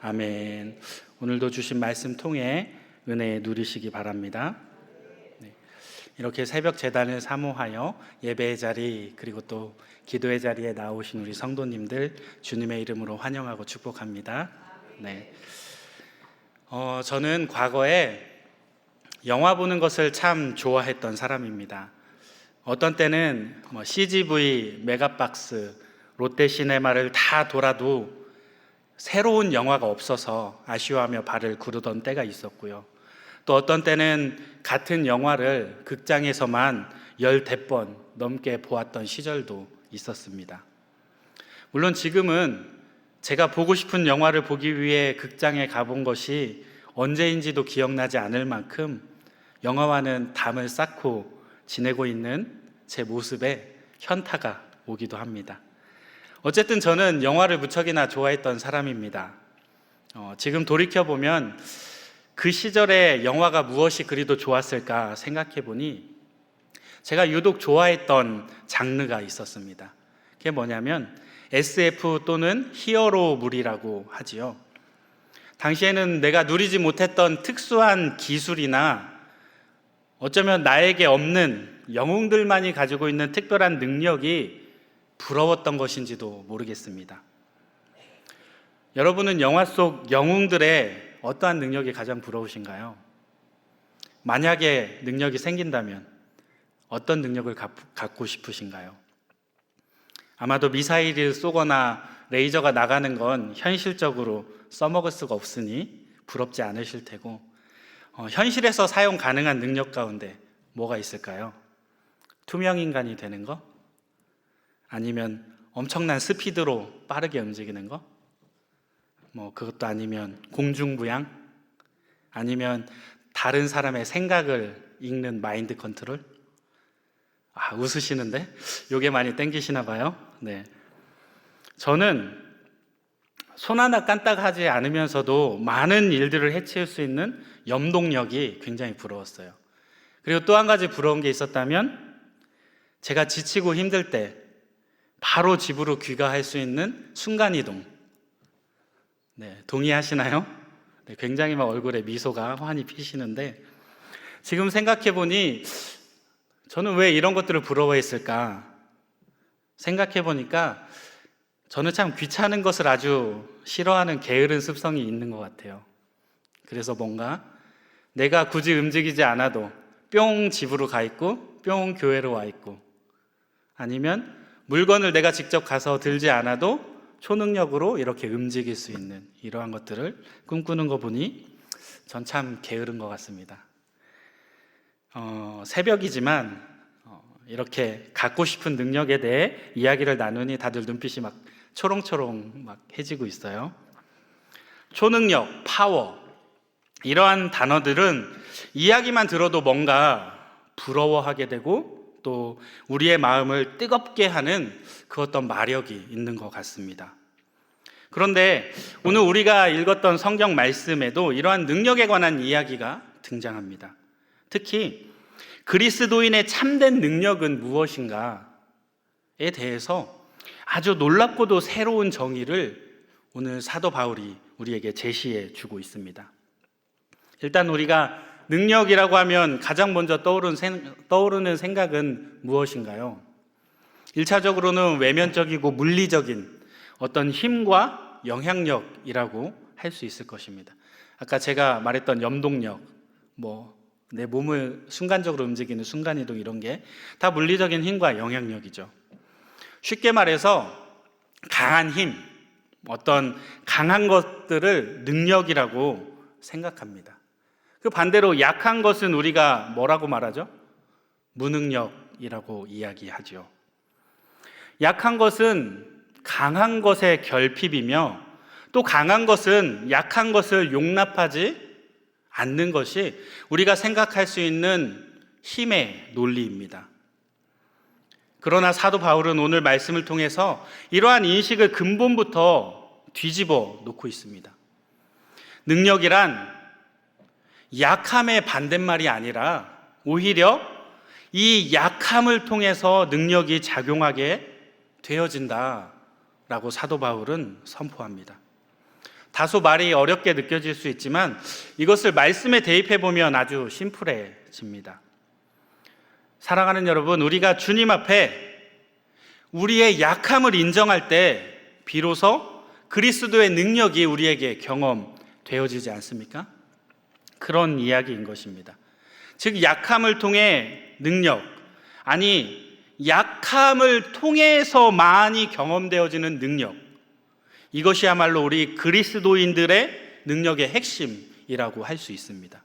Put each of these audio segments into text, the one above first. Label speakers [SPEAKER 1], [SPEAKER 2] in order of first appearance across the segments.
[SPEAKER 1] 아멘. 오늘도 주신 말씀 통해 은혜 누리시기 바랍니다. 네. 이렇게 새벽 재단을 사모하여 예배의 자리 그리고 또 기도의 자리에 나오신 우리 성도님들 주님의 이름으로 환영하고 축복합니다. 네. 어, 저는 과거에 영화 보는 것을 참 좋아했던 사람입니다. 어떤 때는 뭐 CGV, 메가박스, 롯데시네마를 다 돌아도 새로운 영화가 없어서 아쉬워하며 발을 구르던 때가 있었고요. 또 어떤 때는 같은 영화를 극장에서만 열댓 번 넘게 보았던 시절도 있었습니다. 물론 지금은 제가 보고 싶은 영화를 보기 위해 극장에 가본 것이 언제인지도 기억나지 않을 만큼 영화와는 담을 쌓고 지내고 있는 제 모습에 현타가 오기도 합니다. 어쨌든 저는 영화를 무척이나 좋아했던 사람입니다. 어, 지금 돌이켜 보면 그 시절에 영화가 무엇이 그리도 좋았을까 생각해 보니 제가 유독 좋아했던 장르가 있었습니다. 그게 뭐냐면 SF 또는 히어로물이라고 하지요. 당시에는 내가 누리지 못했던 특수한 기술이나 어쩌면 나에게 없는 영웅들만이 가지고 있는 특별한 능력이 부러웠던 것인지도 모르겠습니다. 여러분은 영화 속 영웅들의 어떠한 능력이 가장 부러우신가요? 만약에 능력이 생긴다면 어떤 능력을 갖고 싶으신가요? 아마도 미사일을 쏘거나 레이저가 나가는 건 현실적으로 써먹을 수가 없으니 부럽지 않으실 테고 어, 현실에서 사용 가능한 능력 가운데 뭐가 있을까요? 투명 인간이 되는 거? 아니면 엄청난 스피드로 빠르게 움직이는 거? 뭐 그것도 아니면 공중부양? 아니면 다른 사람의 생각을 읽는 마인드 컨트롤? 아, 웃으시는데? 요게 많이 땡기시나 봐요. 네. 저는 손 하나 깐딱하지 않으면서도 많은 일들을 해치울 수 있는 염동력이 굉장히 부러웠어요. 그리고 또 한 가지 부러운 게 있었다면 제가 지치고 힘들 때 바로 집으로 귀가할 수 있는 순간이동. 네, 동의하시나요? 네, 굉장히 막 얼굴에 미소가 환히 피시는데 지금 생각해 보니 저는 왜 이런 것들을 부러워했을까? 생각해 보니까 저는 참 귀찮은 것을 아주 싫어하는 게으른 습성이 있는 것 같아요. 그래서 뭔가 내가 굳이 움직이지 않아도 뿅 집으로 가 있고 뿅 교회로 와 있고 아니면 물건을 내가 직접 가서 들지 않아도 초능력으로 이렇게 움직일 수 있는 이러한 것들을 꿈꾸는 거 보니 전 참 게으른 것 같습니다. 어, 새벽이지만 어, 이렇게 갖고 싶은 능력에 대해 이야기를 나누니 다들 눈빛이 막 초롱초롱 막 해지고 있어요. 초능력, 파워 이러한 단어들은 이야기만 들어도 뭔가 부러워하게 되고 또 우리의 마음을 뜨겁게 하는 그 어떤 마력이 있는 것 같습니다. 그런데 오늘 우리가 읽었던 성경 말씀에도 이러한 능력에 관한 이야기가 등장합니다. 특히 그리스도인의 참된 능력은 무엇인가에 대해서 아주 놀랍고도 새로운 정의를 오늘 사도 바울이 우리에게 제시해 주고 있습니다. 일단 우리가 능력이라고 하면 가장 먼저 떠오르는, 생각은 무엇인가요? 1차적으로는 외면적이고 물리적인 어떤 힘과 영향력이라고 할 수 있을 것입니다. 아까 제가 말했던 염동력, 뭐, 내 몸을 순간적으로 움직이는 순간이동 이런 게 다 물리적인 힘과 영향력이죠. 쉽게 말해서 강한 힘, 어떤 강한 것들을 능력이라고 생각합니다. 그 반대로 약한 것은 우리가 뭐라고 말하죠? 무능력이라고 이야기하죠. 약한 것은 강한 것의 결핍이며 또 강한 것은 약한 것을 용납하지 않는 것이 우리가 생각할 수 있는 힘의 논리입니다. 그러나 사도 바울은 오늘 말씀을 통해서 이러한 인식을 근본부터 뒤집어 놓고 있습니다. 능력이란 약함의 반대말이 아니라 오히려 이 약함을 통해서 능력이 작용하게 되어진다라고 사도 바울은 선포합니다. 다소 말이 어렵게 느껴질 수 있지만 이것을 말씀에 대입해 보면 아주 심플해집니다. 사랑하는 여러분, 우리가 주님 앞에 우리의 약함을 인정할 때 비로소 그리스도의 능력이 우리에게 경험되어지지 않습니까? 그런 이야기인 것입니다. 즉, 약함을 통해 능력, 아니, 약함을 통해서 많이 경험되어지는 능력. 이것이야말로 우리 그리스도인들의 능력의 핵심이라고 할 수 있습니다.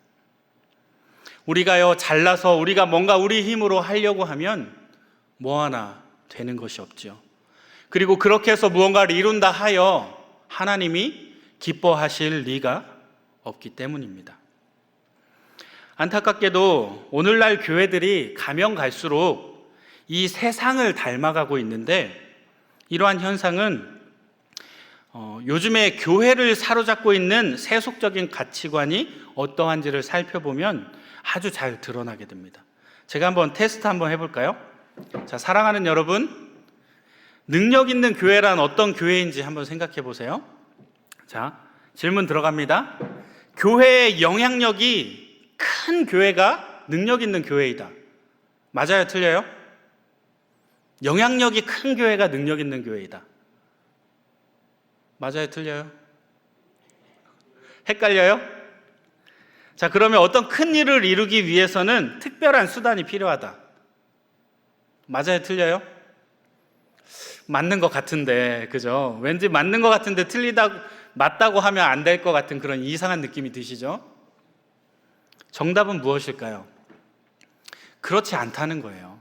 [SPEAKER 1] 우리가요, 잘나서 우리가 뭔가 우리 힘으로 하려고 하면 뭐 하나 되는 것이 없죠. 그리고 그렇게 해서 무언가를 이룬다 하여 하나님이 기뻐하실 리가 없기 때문입니다. 안타깝게도 오늘날 교회들이 가면 갈수록 이 세상을 닮아가고 있는데 이러한 현상은 어, 요즘에 교회를 사로잡고 있는 세속적인 가치관이 어떠한지를 살펴보면 아주 잘 드러나게 됩니다. 제가 한번 테스트 한번 해볼까요? 자, 사랑하는 여러분, 능력 있는 교회란 어떤 교회인지 한번 생각해 보세요. 자, 질문 들어갑니다. 교회의 영향력이 큰 교회가 능력 있는 교회이다. 맞아요? 틀려요? 영향력이 큰 교회가 능력 있는 교회이다. 맞아요? 틀려요? 헷갈려요? 자, 그러면 어떤 큰 일을 이루기 위해서는 특별한 수단이 필요하다. 맞아요? 틀려요? 맞는 것 같은데, 그죠? 왠지 맞는 것 같은데 틀리다, 맞다고 하면 안 될 것 같은 그런 이상한 느낌이 드시죠? 정답은 무엇일까요? 그렇지 않다는 거예요.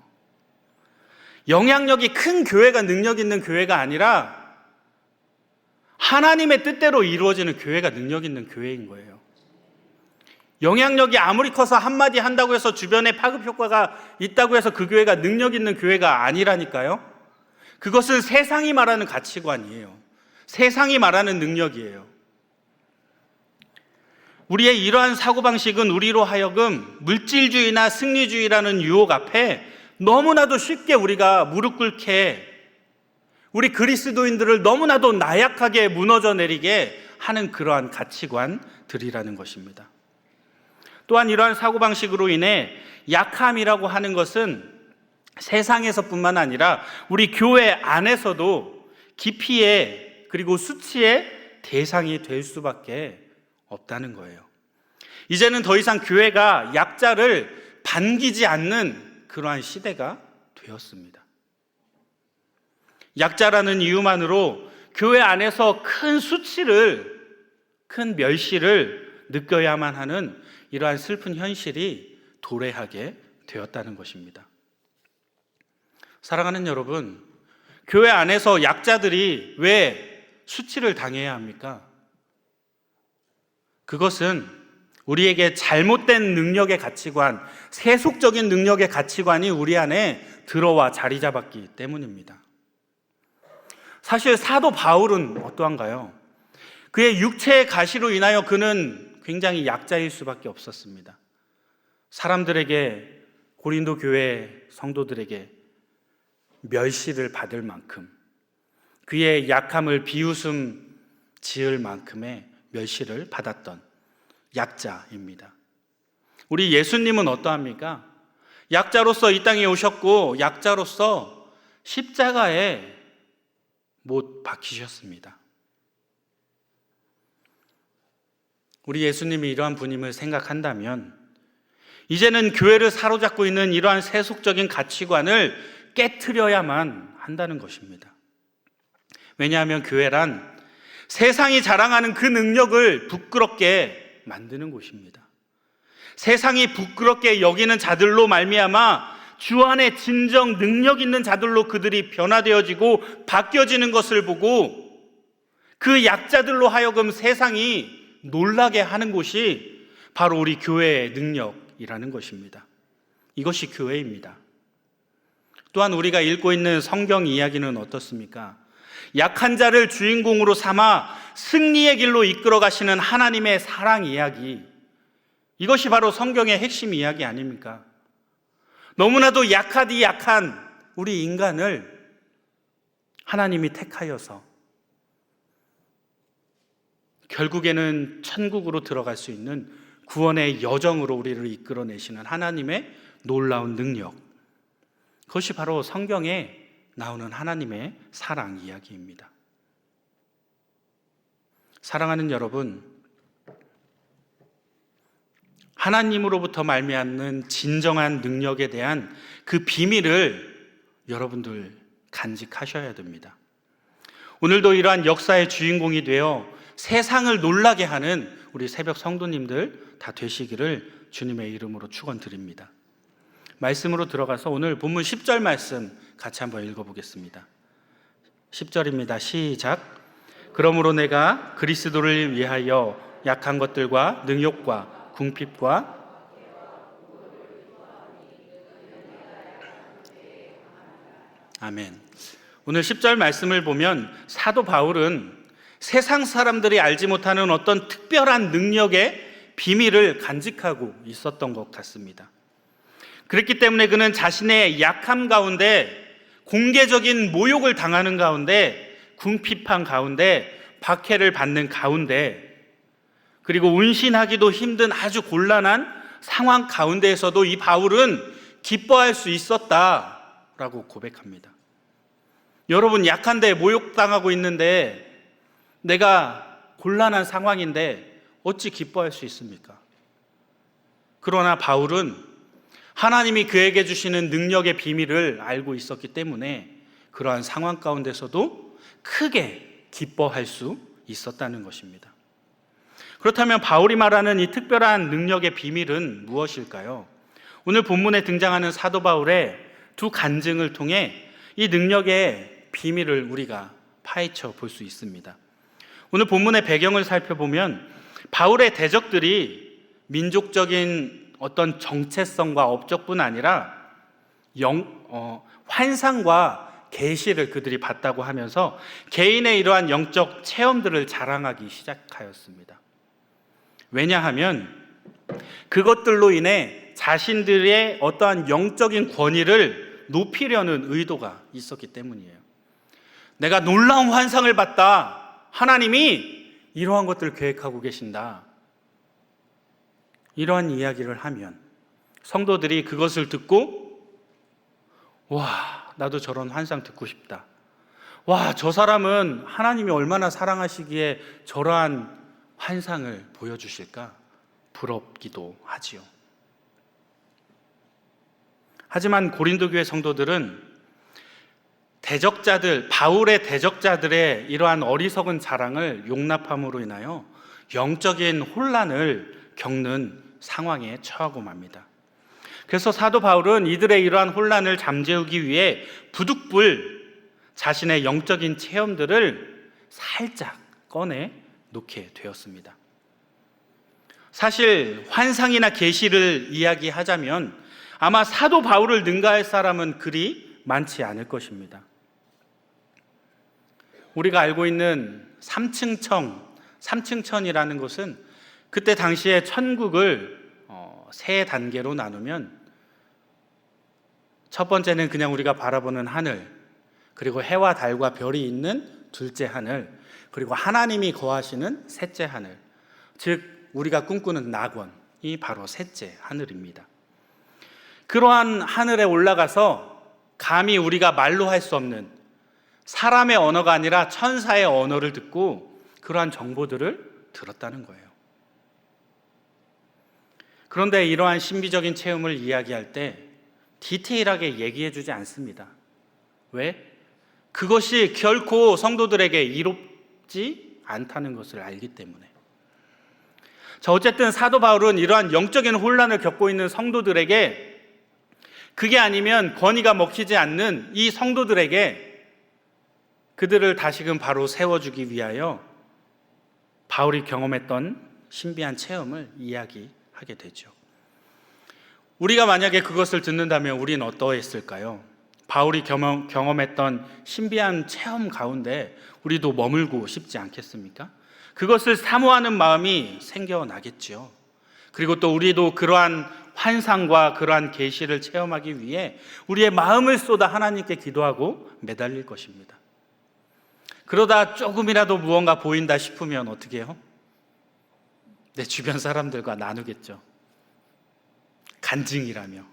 [SPEAKER 1] 영향력이 큰 교회가 능력 있는 교회가 아니라 하나님의 뜻대로 이루어지는 교회가 능력 있는 교회인 거예요. 영향력이 아무리 커서 한마디 한다고 해서 주변에 파급 효과가 있다고 해서 그 교회가 능력 있는 교회가 아니라니까요. 그것은 세상이 말하는 가치관이에요. 세상이 말하는 능력이에요. 우리의 이러한 사고방식은 우리로 하여금 물질주의나 승리주의라는 유혹 앞에 너무나도 쉽게 우리가 무릎 꿇게 우리 그리스도인들을 너무나도 나약하게 무너져 내리게 하는 그러한 가치관들이라는 것입니다. 또한 이러한 사고방식으로 인해 약함이라고 하는 것은 세상에서뿐만 아니라 우리 교회 안에서도 기피의 그리고 수치의 대상이 될 수밖에 없다는 거예요. 이제는 더 이상 교회가 약자를 반기지 않는 그러한 시대가 되었습니다. 약자라는 이유만으로 교회 안에서 큰 수치를, 큰 멸시를 느껴야만 하는 이러한 슬픈 현실이 도래하게 되었다는 것입니다. 사랑하는 여러분, 교회 안에서 약자들이 왜 수치를 당해야 합니까? 그것은 우리에게 잘못된 능력의 가치관, 세속적인 능력의 가치관이 우리 안에 들어와 자리 잡았기 때문입니다. 사실 사도 바울은 어떠한가요? 그의 육체의 가시로 인하여 그는 굉장히 약자일 수밖에 없었습니다. 사람들에게 고린도 교회 성도들에게 멸시를 받을 만큼 그의 약함을 비웃음 지을 만큼의 멸시를 받았던 약자입니다. 우리 예수님은 어떠합니까? 약자로서 이 땅에 오셨고 약자로서 십자가에 못 박히셨습니다. 우리 예수님이 이러한 분임을 생각한다면 이제는 교회를 사로잡고 있는 이러한 세속적인 가치관을 깨트려야만 한다는 것입니다. 왜냐하면 교회란 세상이 자랑하는 그 능력을 부끄럽게 만드는 곳입니다. 세상이 부끄럽게 여기는 자들로 말미암아 주 안에 진정 능력 있는 자들로 그들이 변화되어지고 바뀌어지는 것을 보고 그 약자들로 하여금 세상이 놀라게 하는 곳이 바로 우리 교회의 능력이라는 것입니다. 이것이 교회입니다. 또한 우리가 읽고 있는 성경 이야기는 어떻습니까? 약한 자를 주인공으로 삼아 승리의 길로 이끌어 가시는 하나님의 사랑 이야기. 이것이 바로 성경의 핵심 이야기 아닙니까? 너무나도 약하디 약한 우리 인간을 하나님이 택하여서 결국에는 천국으로 들어갈 수 있는 구원의 여정으로 우리를 이끌어내시는 하나님의 놀라운 능력. 그것이 바로 성경에 나오는 하나님의 사랑 이야기입니다. 사랑하는 여러분, 하나님으로부터 말미암는 진정한 능력에 대한 그 비밀을 여러분들 간직하셔야 됩니다. 오늘도 이러한 역사의 주인공이 되어 세상을 놀라게 하는 우리 새벽 성도님들 다 되시기를 주님의 이름으로 축원드립니다. 말씀으로 들어가서 오늘 본문 10절 말씀 같이 한번 읽어보겠습니다. 10절입니다. 시작. 그러므로 내가 그리스도를 위하여 약한 것들과 능욕과 궁핍과 아멘. 오늘 10절 말씀을 보면 사도 바울은 세상 사람들이 알지 못하는 어떤 특별한 능력의 비밀을 간직하고 있었던 것 같습니다. 그렇기 때문에 그는 자신의 약함 가운데 공개적인 모욕을 당하는 가운데 궁핍한 가운데 박해를 받는 가운데 그리고 운신하기도 힘든 아주 곤란한 상황 가운데에서도 이 바울은 기뻐할 수 있었다라고 고백합니다. 여러분 약한데 모욕당하고 있는데 내가 곤란한 상황인데 어찌 기뻐할 수 있습니까? 그러나 바울은 하나님이 그에게 주시는 능력의 비밀을 알고 있었기 때문에 그러한 상황 가운데서도 크게 기뻐할 수 있었다는 것입니다. 그렇다면 바울이 말하는 이 특별한 능력의 비밀은 무엇일까요? 오늘 본문에 등장하는 사도 바울의 두 간증을 통해 이 능력의 비밀을 우리가 파헤쳐 볼 수 있습니다. 오늘 본문의 배경을 살펴보면 바울의 대적들이 민족적인 어떤 정체성과 업적뿐 아니라 영, 어, 환상과 계시를 그들이 봤다고 하면서 개인의 이러한 영적 체험들을 자랑하기 시작하였습니다. 왜냐하면 그것들로 인해 자신들의 어떠한 영적인 권위를 높이려는 의도가 있었기 때문이에요. 내가 놀라운 환상을 봤다. 하나님이 이러한 것들을 계획하고 계신다. 이러한 이야기를 하면 성도들이 그것을 듣고 와, 나도 저런 환상 듣고 싶다. 와, 저 사람은 하나님이 얼마나 사랑하시기에 저러한 환상을 보여주실까? 부럽기도 하지요. 하지만 고린도 교회 성도들은 대적자들, 바울의 대적자들의 이러한 어리석은 자랑을 용납함으로 인하여 영적인 혼란을 겪는 상황에 처하고 맙니다. 그래서 사도 바울은 이들의 이러한 혼란을 잠재우기 위해 부득불 자신의 영적인 체험들을 살짝 꺼내 놓게 되었습니다. 사실 환상이나 계시를 이야기하자면 아마 사도 바울을 능가할 사람은 그리 많지 않을 것입니다. 우리가 알고 있는 3층청, 3층천이라는 것은 그때 당시에 천국을 어, 세 단계로 나누면 첫 번째는 그냥 우리가 바라보는 하늘, 그리고 해와 달과 별이 있는 둘째 하늘, 그리고 하나님이 거하시는 셋째 하늘, 즉 우리가 꿈꾸는 낙원이 바로 셋째 하늘입니다. 그러한 하늘에 올라가서 감히 우리가 말로 할 수 없는 사람의 언어가 아니라 천사의 언어를 듣고 그러한 정보들을 들었다는 거예요. 그런데 이러한 신비적인 체험을 이야기할 때 디테일하게 얘기해 주지 않습니다. 왜? 그것이 결코 성도들에게 이롭지 않다는 것을 알기 때문에. 자, 어쨌든 사도 바울은 이러한 영적인 혼란을 겪고 있는 성도들에게 그게 아니면 권위가 먹히지 않는 이 성도들에게 그들을 다시금 바로 세워주기 위하여 바울이 경험했던 신비한 체험을 이야기 하게 되죠. 우리가 만약에 그것을 듣는다면 우리는 어떠했을까요? 바울이 경험, 경험했던 신비한 체험 가운데 우리도 머물고 싶지 않겠습니까? 그것을 사모하는 마음이 생겨나겠지요. 그리고 또 우리도 그러한 환상과 그러한 계시를 체험하기 위해 우리의 마음을 쏟아 하나님께 기도하고 매달릴 것입니다. 그러다 조금이라도 무언가 보인다 싶으면 어떻게 해요? 내 주변 사람들과 나누겠죠. 간증이라며.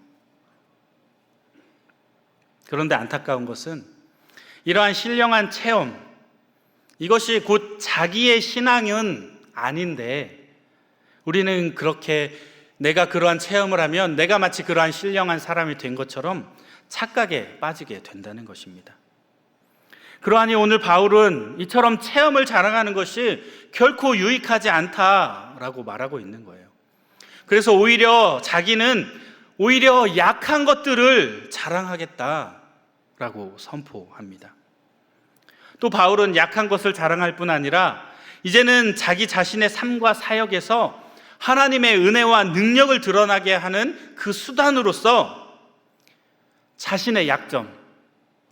[SPEAKER 1] 그런데 안타까운 것은 이러한 신령한 체험, 이것이 곧 자기의 신앙은 아닌데 우리는 그렇게 내가 그러한 체험을 하면 내가 마치 그러한 신령한 사람이 된 것처럼 착각에 빠지게 된다는 것입니다. 그러하니 오늘 바울은 이처럼 체험을 자랑하는 것이 결코 유익하지 않다 라고 말하고 있는 거예요. 그래서 오히려 자기는 오히려 약한 것들을 자랑하겠다라고 선포합니다. 또 바울은 약한 것을 자랑할 뿐 아니라 이제는 자기 자신의 삶과 사역에서 하나님의 은혜와 능력을 드러나게 하는 그 수단으로서 자신의 약점,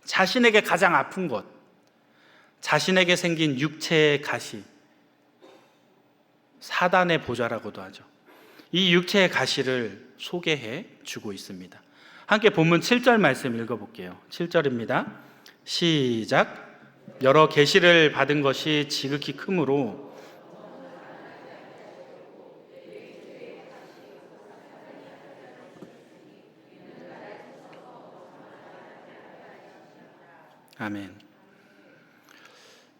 [SPEAKER 1] 자신에게 가장 아픈 것, 자신에게 생긴 육체의 가시, 사단의 보좌라고도 하죠. 이 육체의 가시를 소개해 주고 있습니다. 함께 본문 7절 말씀 읽어볼게요. 7절입니다. 시작. 여러 계시를 받은 것이 지극히 크므로 아멘.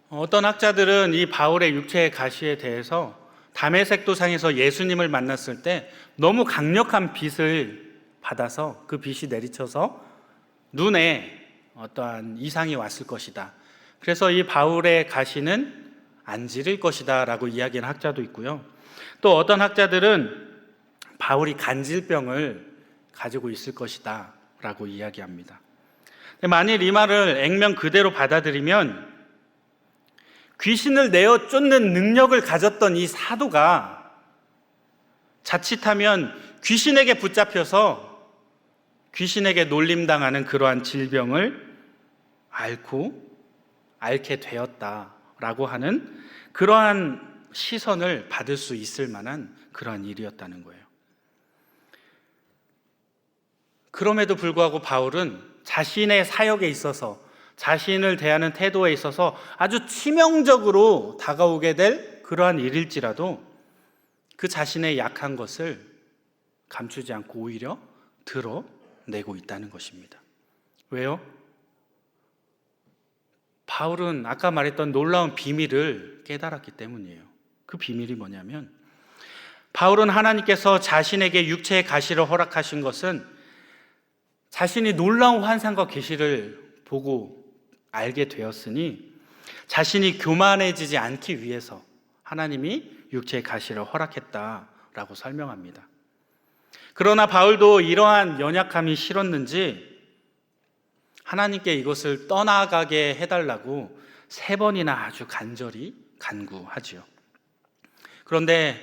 [SPEAKER 1] 어떤 학자들은 이 바울의 육체의 가시에 대해서 담에색 도상에서 예수님을 만났을 때 너무 강력한 빛을 받아서 그 빛이 내리쳐서 눈에 어떠한 이상이 왔을 것이다. 그래서 이 바울의 가시는 안 지를 것이다 라고 이야기하는 학자도 있고요. 또 어떤 학자들은 바울이 간질병을 가지고 있을 것이다 라고 이야기합니다. 만일 이 말을 액면 그대로 받아들이면 귀신을 내어 쫓는 능력을 가졌던 이 사도가 자칫하면 귀신에게 붙잡혀서 귀신에게 놀림당하는 그러한 질병을 앓고 앓게 되었다라고 하는 그러한 시선을 받을 수 있을 만한 그러한 일이었다는 거예요. 그럼에도 불구하고 바울은 자신의 사역에 있어서 자신을 대하는 태도에 있어서 아주 치명적으로 다가오게 될 그러한 일일지라도 그 자신의 약한 것을 감추지 않고 오히려 드러내고 있다는 것입니다. 왜요? 바울은 아까 말했던 놀라운 비밀을 깨달았기 때문이에요. 그 비밀이 뭐냐면 바울은 하나님께서 자신에게 육체의 가시를 허락하신 것은 자신이 놀라운 환상과 계시를 보고 알게 되었으니 자신이 교만해지지 않기 위해서 하나님이 육체의 가시를 허락했다라고 설명합니다. 그러나 바울도 이러한 연약함이 싫었는지 하나님께 이것을 떠나가게 해달라고 세 번이나 아주 간절히 간구하지요. 그런데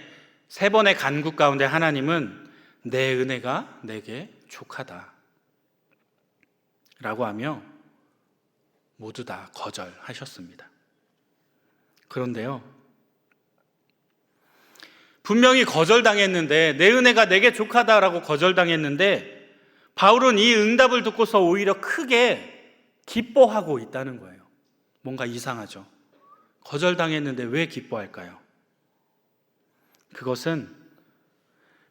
[SPEAKER 1] 세 번의 간구 가운데 하나님은 내 은혜가 내게 족하다. 라고 하며 모두 다 거절하셨습니다. 그런데요, 분명히 거절당했는데, 내 은혜가 내게 족하다라고 거절당했는데, 바울은 이 응답을 듣고서 오히려 크게 기뻐하고 있다는 거예요. 뭔가 이상하죠. 거절당했는데 왜 기뻐할까요? 그것은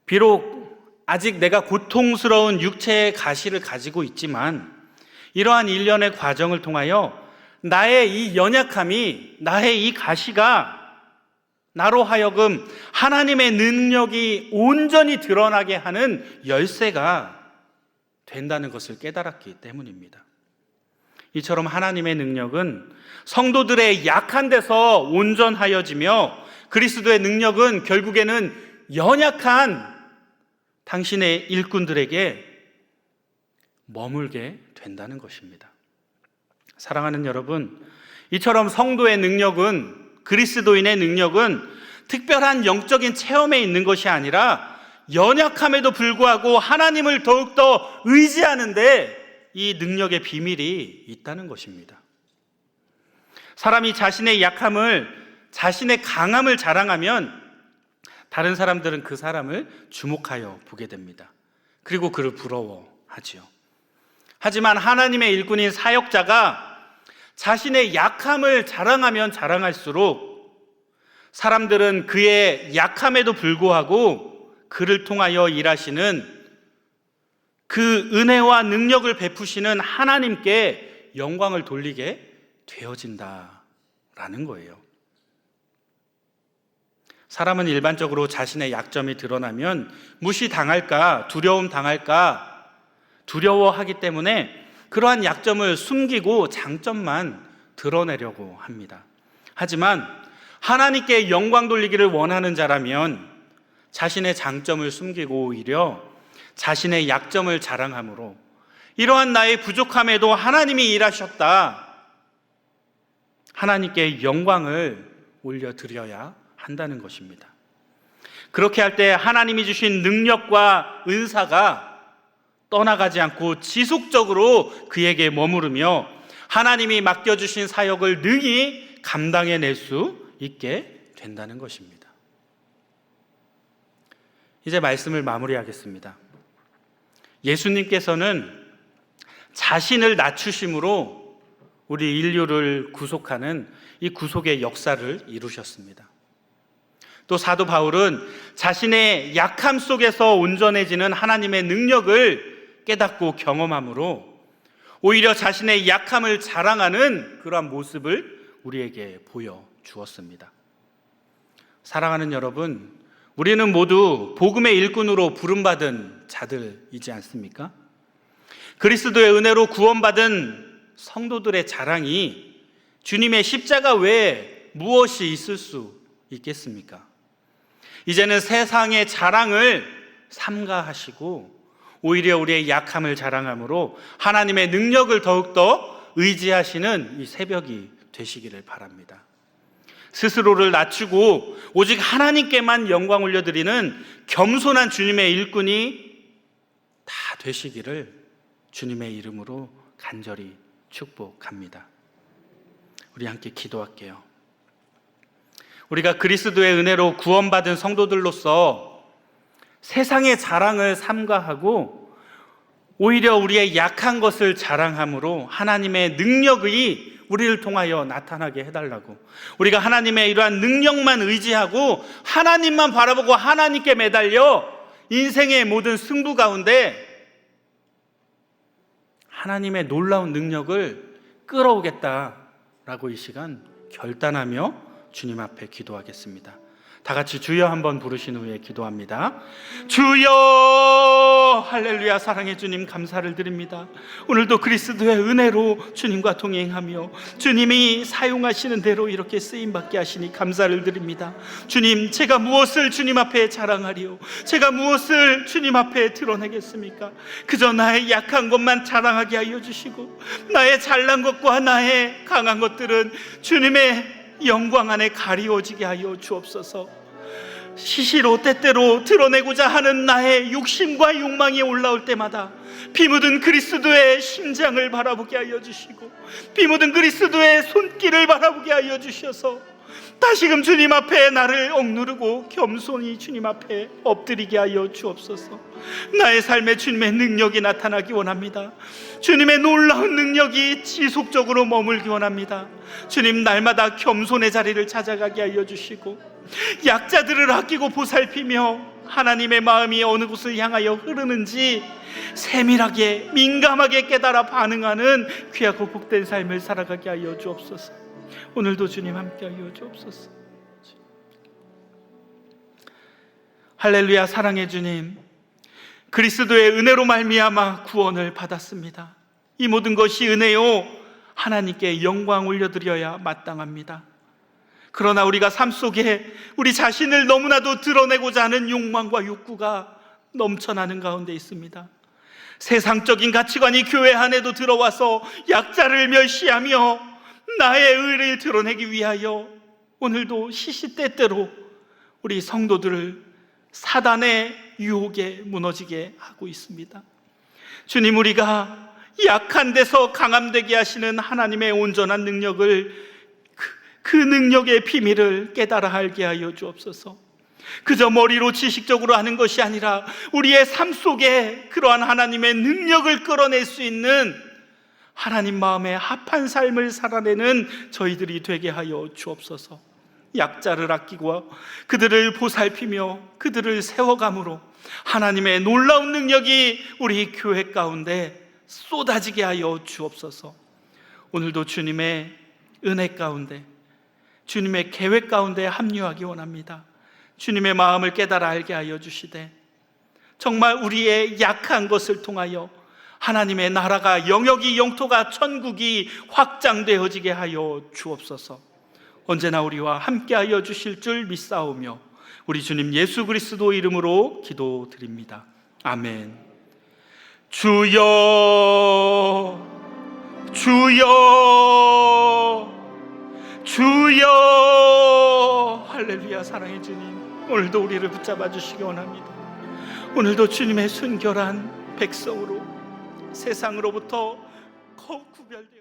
[SPEAKER 1] 비록 아직 내가 고통스러운 육체의 가시를 가지고 있지만 이러한 일련의 과정을 통하여 나의 이 연약함이, 나의 이 가시가 나로 하여금 하나님의 능력이 온전히 드러나게 하는 열쇠가 된다는 것을 깨달았기 때문입니다. 이처럼 하나님의 능력은 성도들의 약한 데서 온전하여지며 그리스도의 능력은 결국에는 연약한 당신의 일꾼들에게 머물게 된다는 것입니다. 사랑하는 여러분, 이처럼 성도의 능력은 그리스도인의 능력은 특별한 영적인 체험에 있는 것이 아니라 연약함에도 불구하고 하나님을 더욱더 의지하는데 이 능력의 비밀이 있다는 것입니다. 사람이 자신의 약함을, 자신의 강함을 자랑하면 다른 사람들은 그 사람을 주목하여 보게 됩니다. 그리고 그를 부러워하지요. 하지만 하나님의 일꾼인 사역자가 자신의 약함을 자랑하면 자랑할수록 사람들은 그의 약함에도 불구하고 그를 통하여 일하시는 그 은혜와 능력을 베푸시는 하나님께 영광을 돌리게 되어진다라는 거예요. 사람은 일반적으로 자신의 약점이 드러나면 무시당할까, 두려움 당할까, 두려워하기 때문에 그러한 약점을 숨기고 장점만 드러내려고 합니다. 하지만 하나님께 영광 돌리기를 원하는 자라면 자신의 장점을 숨기고 오히려 자신의 약점을 자랑함으로 이러한 나의 부족함에도 하나님이 일하셨다. 하나님께 영광을 올려드려야 한다는 것입니다. 그렇게 할 때 하나님이 주신 능력과 은사가 떠나가지 않고 지속적으로 그에게 머무르며 하나님이 맡겨주신 사역을 능히 감당해낼 수 있게 된다는 것입니다. 이제 말씀을 마무리하겠습니다. 예수님께서는 자신을 낮추심으로 우리 인류를 구속하는 이 구속의 역사를 이루셨습니다. 또 사도 바울은 자신의 약함 속에서 온전해지는 하나님의 능력을 깨닫고 경험함으로 오히려 자신의 약함을 자랑하는 그러한 모습을 우리에게 보여 주었습니다. 사랑하는 여러분, 우리는 모두 복음의 일꾼으로 부름받은 자들이지 않습니까? 그리스도의 은혜로 구원받은 성도들의 자랑이 주님의 십자가 외에 무엇이 있을 수 있겠습니까? 이제는 세상의 자랑을 삼가하시고 오히려 우리의 약함을 자랑함으로 하나님의 능력을 더욱더 의지하시는 이 새벽이 되시기를 바랍니다. 스스로를 낮추고 오직 하나님께만 영광 올려드리는 겸손한 주님의 일꾼이 다 되시기를 주님의 이름으로 간절히 축복합니다. 우리 함께 기도할게요. 우리가 그리스도의 은혜로 구원받은 성도들로서 세상의 자랑을 삼가하고 오히려 우리의 약한 것을 자랑함으로 하나님의 능력이 우리를 통하여 나타나게 해달라고 우리가 하나님의 이러한 능력만 의지하고 하나님만 바라보고 하나님께 매달려 인생의 모든 승부 가운데 하나님의 놀라운 능력을 끌어오겠다라고 이 시간 결단하며 주님 앞에 기도하겠습니다. 다 같이 주여 한번 부르신 후에 기도합니다. 주여 할렐루야 사랑해 주님 감사를 드립니다. 오늘도 그리스도의 은혜로 주님과 동행하며 주님이 사용하시는 대로 이렇게 쓰임 받게 하시니 감사를 드립니다. 주님 제가 무엇을 주님 앞에 자랑하리요? 제가 무엇을 주님 앞에 드러내겠습니까? 그저 나의 약한 것만 자랑하게 하여 주시고 나의 잘난 것과 나의 강한 것들은 주님의 영광 안에 가리워지게 하여 주옵소서. 시시로 때때로 드러내고자 하는 나의 욕심과 욕망이 올라올 때마다 피 묻은 그리스도의 심장을 바라보게 하여 주시고 피 묻은 그리스도의 손길을 바라보게 하여 주셔서 다시금 주님 앞에 나를 억누르고 겸손히 주님 앞에 엎드리게 하여 주옵소서. 나의 삶에 주님의 능력이 나타나기 원합니다. 주님의 놀라운 능력이 지속적으로 머물기 원합니다. 주님 날마다 겸손의 자리를 찾아가게 하여 주시고 약자들을 아끼고 보살피며 하나님의 마음이 어느 곳을 향하여 흐르는지 세밀하게 민감하게 깨달아 반응하는 귀하고 복된 삶을 살아가게 하여 주옵소서. 오늘도 주님 함께하여 주옵소서. 할렐루야 사랑해 주님. 그리스도의 은혜로 말미암아 구원을 받았습니다. 이 모든 것이 은혜요 하나님께 영광 올려드려야 마땅합니다. 그러나 우리가 삶 속에 우리 자신을 너무나도 드러내고자 하는 욕망과 욕구가 넘쳐나는 가운데 있습니다. 세상적인 가치관이 교회 안에도 들어와서 약자를 멸시하며 나의 의를 드러내기 위하여 오늘도 시시때때로 우리 성도들을 사단의 유혹에 무너지게 하고 있습니다. 주님 우리가 약한 데서 강함되게 하시는 하나님의 온전한 능력을 그, 그 능력의 비밀을 깨달아 알게 하여 주옵소서. 그저 머리로 지식적으로 하는 것이 아니라 우리의 삶 속에 그러한 하나님의 능력을 끌어낼 수 있는 하나님 마음에 합한 삶을 살아내는 저희들이 되게 하여 주옵소서. 약자를 아끼고 그들을 보살피며 그들을 세워감으로 하나님의 놀라운 능력이 우리 교회 가운데 쏟아지게 하여 주옵소서. 오늘도 주님의 은혜 가운데 주님의 계획 가운데 합류하기 원합니다. 주님의 마음을 깨달아 알게 하여 주시되 정말 우리의 약한 것을 통하여 하나님의 나라가 영역이 영토가 천국이 확장되어지게 하여 주옵소서. 언제나 우리와 함께하여 주실 줄 믿사오며 우리 주님 예수 그리스도 이름으로 기도드립니다. 아멘. 주여, 주여, 주여. 할렐루야 사랑의 주님. 오늘도 우리를 붙잡아 주시기 원합니다. 오늘도 주님의 순결한 백성으로 세상으로부터 거룩 구별되어